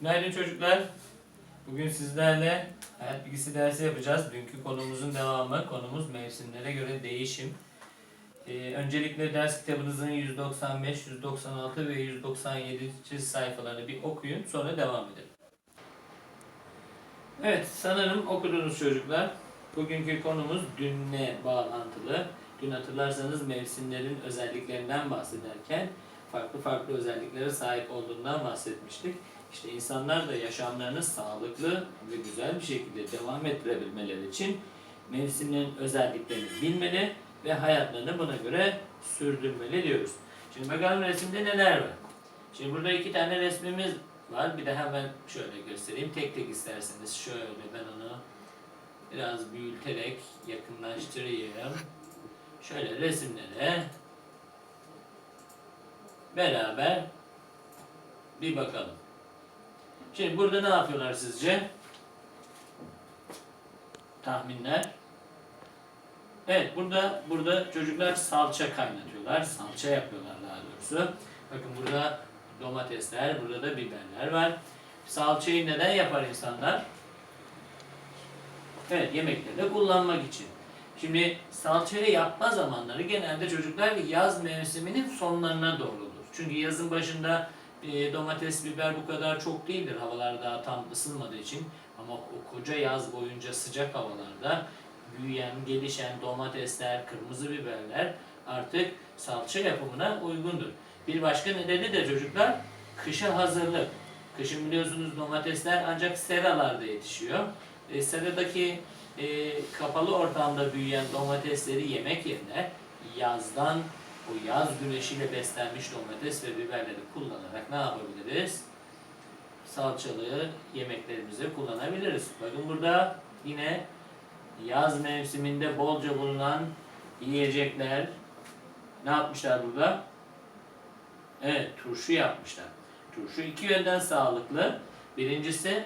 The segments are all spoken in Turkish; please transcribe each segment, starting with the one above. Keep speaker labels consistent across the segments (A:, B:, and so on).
A: Günaydın çocuklar. Bugün sizlerle hayat bilgisi dersi yapacağız. Dünkü konumuzun devamı. Konumuz mevsimlere göre değişim. Ee, öncelikle ders kitabınızın 195, 196 ve 197. sayfalarını bir okuyun. Sonra devam edelim. Evet, sanırım okudunuz çocuklar. Bugünkü konumuz dünle bağlantılı. Dün hatırlarsanız mevsimlerin özelliklerinden bahsederken farklı farklı özelliklere sahip olduğundan bahsetmiştik. İşte insanlar da yaşamlarını sağlıklı ve güzel bir şekilde devam ettirebilmeleri için mevsimlerin özelliklerini bilmeli ve hayatlarını buna göre sürdürmeli diyoruz. Şimdi bakalım resimde neler var. Şimdi burada iki tane resmimiz var. Bir de hemen şöyle göstereyim. Tek tek isterseniz şöyle ben onu biraz büyüterek yakınlaştırayım. Şöyle resimlere beraber bir bakalım. Şimdi burada ne yapıyorlar sizce? Tahminler. Evet burada burada çocuklar salça kaynatıyorlar. Salça yapıyorlar daha doğrusu. Bakın burada domatesler, burada da biberler var. Salçayı neden yapar insanlar? Evet yemeklerde kullanmak için. Şimdi salçayı yapma zamanları genelde çocuklar yaz mevsiminin sonlarına doğru olur. Çünkü yazın başında e, domates, biber bu kadar çok değildir. Havalar daha tam ısınmadığı için. Ama o koca yaz boyunca sıcak havalarda büyüyen, gelişen domatesler, kırmızı biberler artık salça yapımına uygundur. Bir başka nedeni de çocuklar kışa hazırlık. Kışın biliyorsunuz domatesler ancak seralarda yetişiyor. E, seradaki e, kapalı ortamda büyüyen domatesleri yemek yerine yazdan bu yaz güneşiyle beslenmiş domates ve biberleri kullanarak ne yapabiliriz? Salçalı yemeklerimize kullanabiliriz. Bakın burada yine yaz mevsiminde bolca bulunan yiyecekler ne yapmışlar burada? Evet, turşu yapmışlar. Turşu iki yönden sağlıklı. Birincisi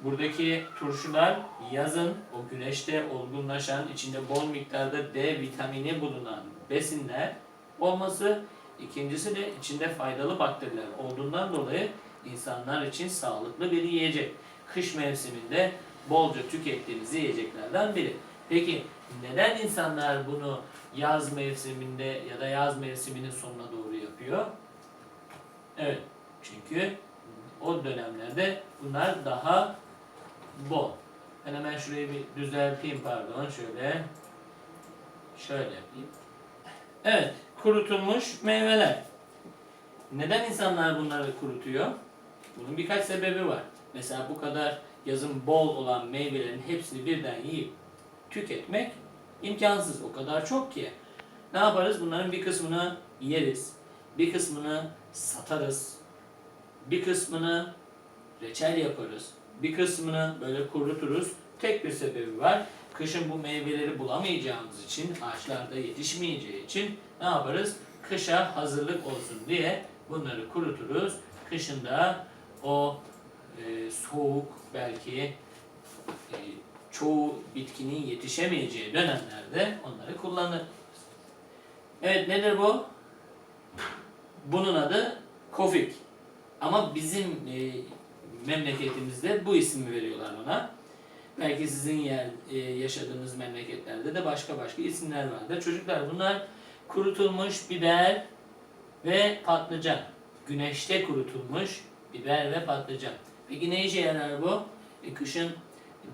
A: buradaki turşular yazın o güneşte olgunlaşan, içinde bol miktarda D vitamini bulunan besinler olması. İkincisi de içinde faydalı bakteriler olduğundan dolayı insanlar için sağlıklı bir yiyecek. Kış mevsiminde bolca tükettiğimiz yiyeceklerden biri. Peki neden insanlar bunu yaz mevsiminde ya da yaz mevsiminin sonuna doğru yapıyor? Evet, çünkü o dönemlerde bunlar daha bol. Ben hemen şurayı bir düzelteyim pardon şöyle. Şöyle yapayım. Evet, kurutulmuş meyveler. Neden insanlar bunları kurutuyor? Bunun birkaç sebebi var. Mesela bu kadar yazın bol olan meyvelerin hepsini birden yiyip tüketmek imkansız. O kadar çok ki. Ne yaparız? Bunların bir kısmını yeriz. Bir kısmını satarız. Bir kısmını reçel yaparız. Bir kısmını böyle kuruturuz. Tek bir sebebi var. Kışın bu meyveleri bulamayacağımız için, ağaçlarda yetişmeyeceği için ne yaparız? Kışa hazırlık olsun diye bunları kuruturuz. Kışında o e, soğuk belki e, çoğu bitkinin yetişemeyeceği dönemlerde onları kullanırız. Evet nedir bu? Bunun adı kofik. Ama bizim e, memleketimizde bu ismi veriyorlar ona. Belki sizin yer, e, yaşadığınız memleketlerde de başka başka isimler vardır. Çocuklar bunlar kurutulmuş biber ve patlıcan. Güneşte kurutulmuş biber ve patlıcan. Peki ne işe yarar bu? E, kışın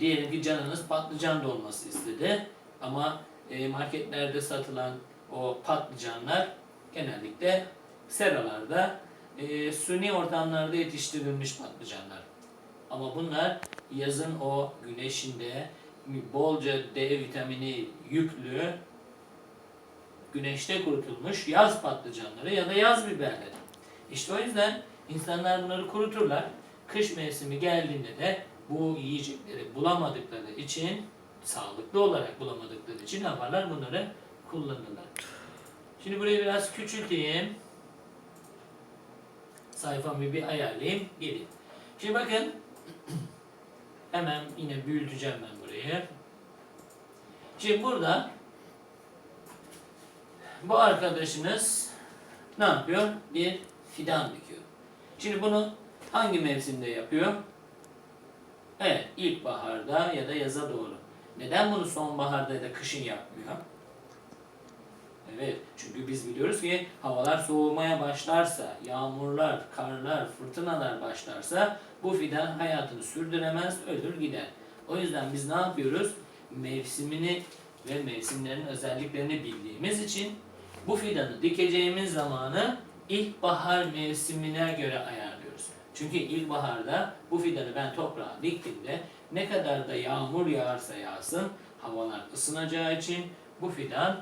A: diyelim ki canınız patlıcan dolması istedi. Ama e, marketlerde satılan o patlıcanlar genellikle seralarda, e, suni ortamlarda yetiştirilmiş patlıcanlar. Ama bunlar yazın o güneşinde bolca D vitamini yüklü güneşte kurutulmuş yaz patlıcanları ya da yaz biberleri. İşte o yüzden insanlar bunları kuruturlar. Kış mevsimi geldiğinde de bu yiyecekleri bulamadıkları için, sağlıklı olarak bulamadıkları için ne yaparlar? Bunları kullanırlar. Şimdi burayı biraz küçülteyim. Sayfamı bir ayarlayayım, geleyim. Şimdi bakın, hemen yine büyüteceğim ben burayı. Şimdi burada bu arkadaşınız ne yapıyor? Bir fidan dikiyor. Şimdi bunu hangi mevsimde yapıyor? Evet, ilkbaharda ya da yaza doğru. Neden bunu sonbaharda ya da kışın yapmıyor? Evet, çünkü biz biliyoruz ki havalar soğumaya başlarsa, yağmurlar, karlar, fırtınalar başlarsa bu fidan hayatını sürdüremez, ölür gider. O yüzden biz ne yapıyoruz? Mevsimini ve mevsimlerin özelliklerini bildiğimiz için bu fidanı dikeceğimiz zamanı ilkbahar mevsimine göre ayarlıyoruz. Çünkü ilkbaharda bu fidanı ben toprağa diktiğimde ne kadar da yağmur yağarsa yağsın havalar ısınacağı için bu fidan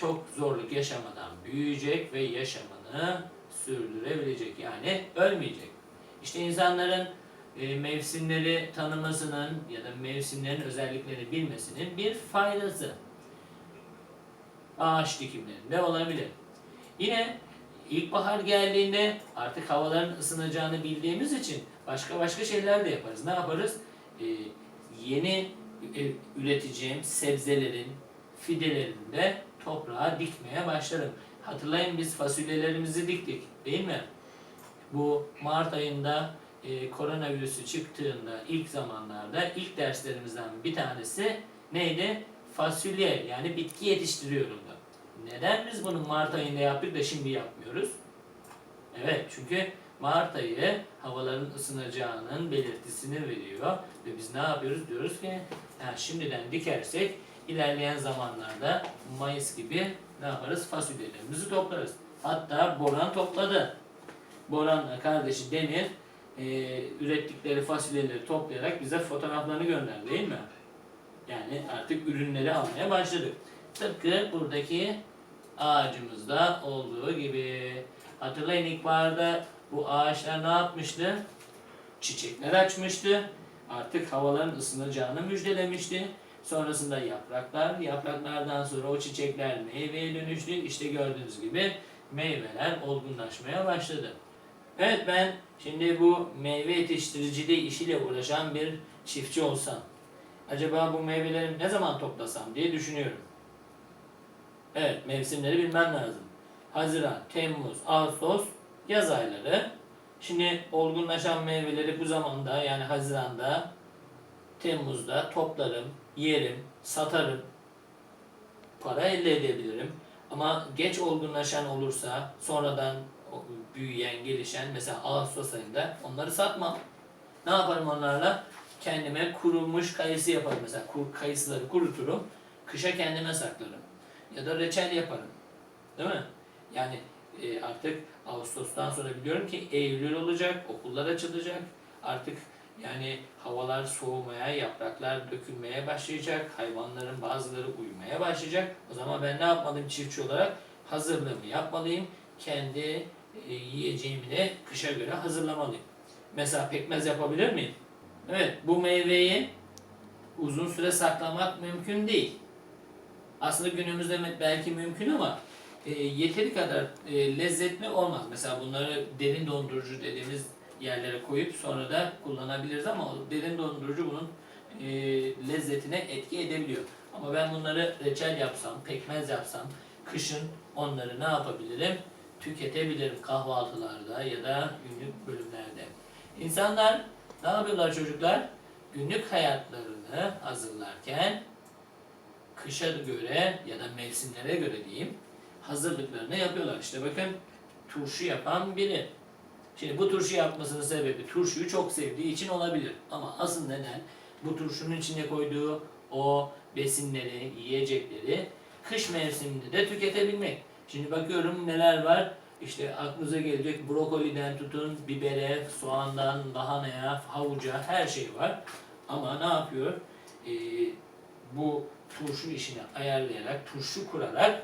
A: çok zorluk yaşamadan büyüyecek ve yaşamını sürdürebilecek. Yani ölmeyecek. İşte insanların e, mevsimleri tanımasının ya da mevsimlerin özelliklerini bilmesinin bir faydası. Ağaç dikimlerinde olabilir. Yine ilkbahar geldiğinde artık havaların ısınacağını bildiğimiz için başka başka şeyler de yaparız. Ne yaparız? E, yeni e, üreteceğim sebzelerin, fidelerini de toprağa dikmeye başlarım. Hatırlayın biz fasulyelerimizi diktik değil mi? Bu Mart ayında e, koronavirüsü çıktığında ilk zamanlarda ilk derslerimizden bir tanesi neydi? Fasulye yani bitki yetiştiriyordu. Neden biz bunu Mart ayında yaptık da şimdi yapmıyoruz? Evet çünkü Mart ayı havaların ısınacağının belirtisini veriyor ve biz ne yapıyoruz? Diyoruz ki ha, şimdiden dikersek ilerleyen zamanlarda Mayıs gibi ne yaparız? Fasulyelerimizi toplarız. Hatta Boran topladı. Boran kardeşi Demir e, ürettikleri fasulyeleri toplayarak bize fotoğraflarını gönderdi değil mi? Yani artık ürünleri almaya başladık. Tıpkı buradaki ağacımızda olduğu gibi. Hatırlayın ilkbaharda bu ağaçlar ne yapmıştı? Çiçekler açmıştı. Artık havaların ısınacağını müjdelemişti. Sonrasında yapraklar, yapraklardan sonra o çiçekler meyveye dönüştü. İşte gördüğünüz gibi meyveler olgunlaşmaya başladı. Evet ben şimdi bu meyve yetiştiriciliği işiyle uğraşan bir çiftçi olsam, acaba bu meyveleri ne zaman toplasam diye düşünüyorum. Evet mevsimleri bilmem lazım. Haziran, Temmuz, Ağustos, yaz ayları. Şimdi olgunlaşan meyveleri bu zamanda yani Haziran'da, Temmuz'da toplarım, yerim, satarım. Para elde edebilirim. Ama geç olgunlaşan olursa sonradan büyüyen, gelişen mesela Ağustos ayında onları satmam. Ne yaparım onlarla? Kendime kurulmuş kayısı yaparım. Mesela kur, kayısıları kuruturum. Kışa kendime saklarım. Ya da reçel yaparım. Değil mi? Yani e, artık Ağustos'tan sonra biliyorum ki Eylül olacak, okullar açılacak. Artık yani havalar soğumaya, yapraklar dökülmeye başlayacak, hayvanların bazıları uyumaya başlayacak. O zaman ben ne yapmalıyım çiftçi olarak? Hazırlığımı yapmalıyım. Kendi e, yiyeceğimi de kışa göre hazırlamalıyım. Mesela pekmez yapabilir miyim? Evet, bu meyveyi uzun süre saklamak mümkün değil. Aslında günümüzde belki mümkün ama e, yeteri kadar e, lezzetli olmaz. Mesela bunları derin dondurucu dediğimiz yerlere koyup sonra da kullanabiliriz ama derin dondurucu bunun e, lezzetine etki edebiliyor. Ama ben bunları reçel yapsam, pekmez yapsam, kışın onları ne yapabilirim? Tüketebilirim kahvaltılarda ya da günlük bölümlerde. İnsanlar ne yapıyorlar çocuklar? Günlük hayatlarını hazırlarken kışa göre ya da mevsimlere göre diyeyim hazırlıklarını yapıyorlar. İşte bakın turşu yapan biri. Şimdi bu turşu yapmasının sebebi turşuyu çok sevdiği için olabilir. Ama asıl neden bu turşunun içine koyduğu o besinleri, yiyecekleri kış mevsiminde de tüketebilmek. Şimdi bakıyorum neler var. İşte aklınıza gelecek brokoliden tutun, bibere, soğandan, lahanaya, havuca her şey var. Ama ne yapıyor? Ee, bu turşu işini ayarlayarak, turşu kurarak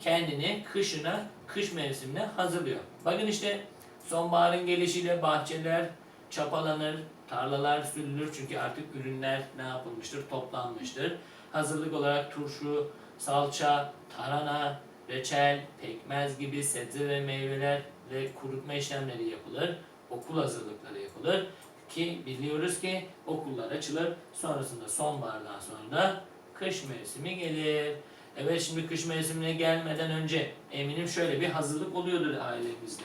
A: kendini kışına, kış mevsimine hazırlıyor. Bakın işte sonbaharın gelişiyle bahçeler çapalanır, tarlalar sürülür çünkü artık ürünler ne yapılmıştır, toplanmıştır. Hazırlık olarak turşu, salça, tarhana, reçel, pekmez gibi sebze ve meyveler ve kurutma işlemleri yapılır. Okul hazırlıkları yapılır ki biliyoruz ki okullar açılır. Sonrasında sonbahardan sonra kış mevsimi gelir. Evet şimdi kış mevsimine gelmeden önce eminim şöyle bir hazırlık oluyordur ailemizde.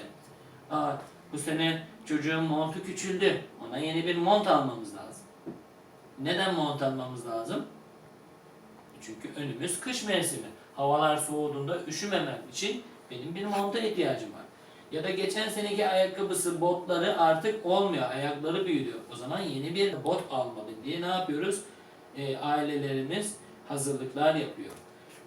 A: Aa, bu sene çocuğun montu küçüldü. Ona yeni bir mont almamız lazım. Neden mont almamız lazım? Çünkü önümüz kış mevsimi. Havalar soğuduğunda üşümemem için benim bir monta ihtiyacım var. Ya da geçen seneki ayakkabısı, botları artık olmuyor. Ayakları büyüdü. O zaman yeni bir bot almalı diye ne yapıyoruz? Ee, ailelerimiz hazırlıklar yapıyor.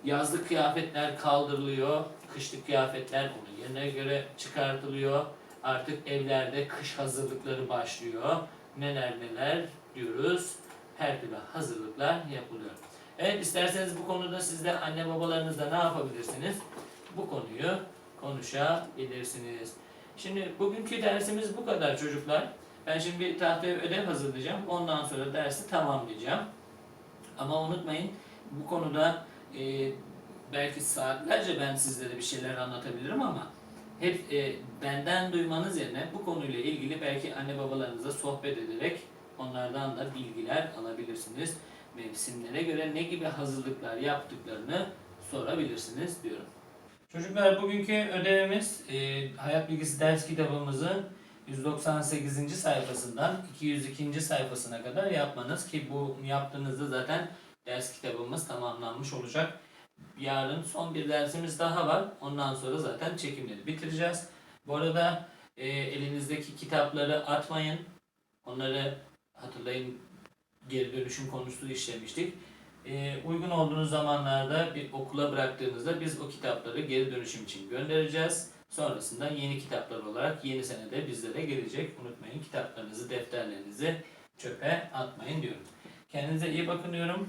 A: Yazlık kıyafetler kaldırılıyor. Kışlık kıyafetler onun yerine göre çıkartılıyor. Artık evlerde kış hazırlıkları başlıyor. Neler neler diyoruz. Her türlü hazırlıklar yapılıyor. Evet isterseniz bu konuda siz de anne babalarınızla ne yapabilirsiniz? Bu konuyu konuşabilirsiniz. Şimdi bugünkü dersimiz bu kadar çocuklar. Ben şimdi bir tahtaya ödev hazırlayacağım. Ondan sonra dersi tamamlayacağım. Ama unutmayın bu konuda e, belki saatlerce ben sizlere bir şeyler anlatabilirim ama hep e, benden duymanız yerine bu konuyla ilgili belki anne babalarınıza sohbet ederek onlardan da bilgiler alabilirsiniz. Mevsimlere göre ne gibi hazırlıklar yaptıklarını sorabilirsiniz diyorum. Çocuklar bugünkü ödevimiz e, Hayat Bilgisi ders kitabımızın 198. sayfasından 202. sayfasına kadar yapmanız ki bu yaptığınızda zaten ders kitabımız tamamlanmış olacak. Yarın son bir dersimiz daha var. Ondan sonra zaten çekimleri bitireceğiz. Bu arada e, elinizdeki kitapları atmayın. Onları hatırlayın geri dönüşüm konusu işlemiştik. E, uygun olduğunuz zamanlarda bir okula bıraktığınızda biz o kitapları geri dönüşüm için göndereceğiz. Sonrasında yeni kitaplar olarak yeni senede bizlere gelecek. Unutmayın kitaplarınızı, defterlerinizi çöpe atmayın diyorum. Kendinize iyi bakın diyorum.